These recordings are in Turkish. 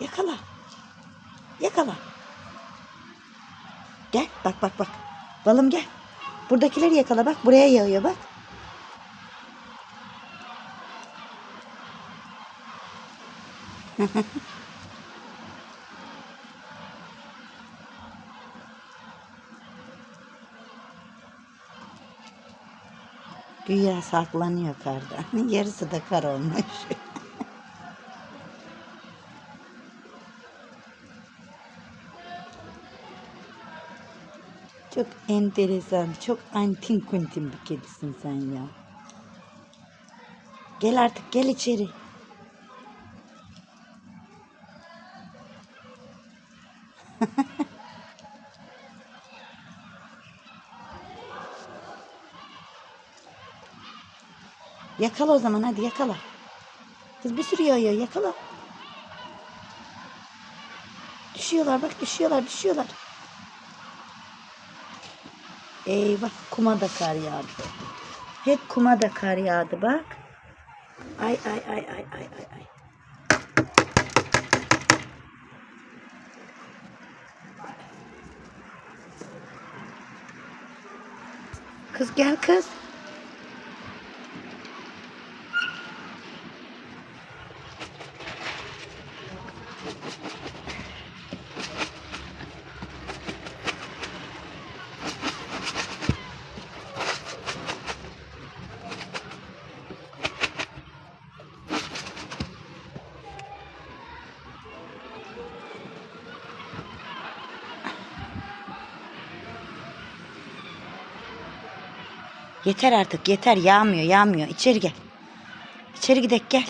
Yakala. Yakala. Gel bak bak bak. Balım gel. Buradakileri yakala bak. Buraya yağıyor bak. Güya saklanıyor karda. Yarısı da kar olmuş. Çok enteresan, çok antin kuntin bir kedisin sen ya. Gel artık, gel içeri. yakala o zaman hadi yakala. Kız bir sürü yağıyor yakala. Düşüyorlar bak düşüyorlar düşüyorlar. Eyvah kuma da kar yağdı. Hep kuma da kar yağdı bak. Ay ay ay ay ay ay ay. Kız gel kız. Yeter artık yeter yağmıyor yağmıyor. İçeri gel. İçeri gidek gel.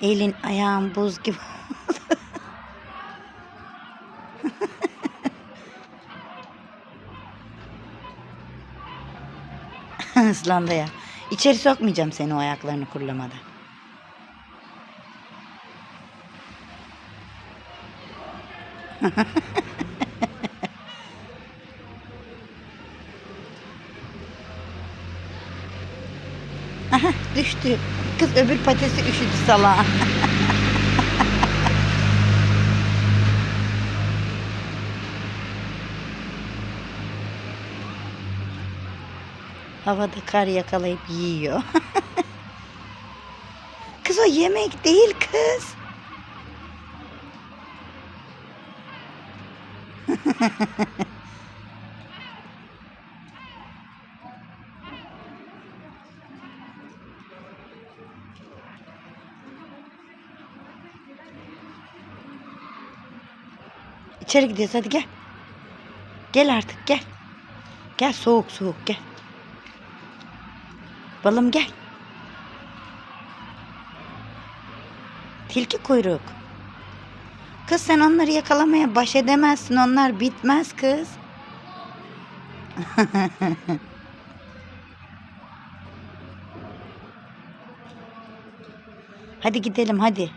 Elin ayağın buz gibi. Islandı ya. İçeri sokmayacağım seni o ayaklarını kurulamadan. Aha düştü. Kız öbür patesi üşüdü salağa. Havada kar yakalayıp yiyor. kız o yemek değil kız. İçeri gidiyoruz hadi gel. Gel artık gel. Gel soğuk soğuk gel. Balım gel. Tilki kuyruk. Kız sen onları yakalamaya baş edemezsin. Onlar bitmez kız. hadi gidelim hadi.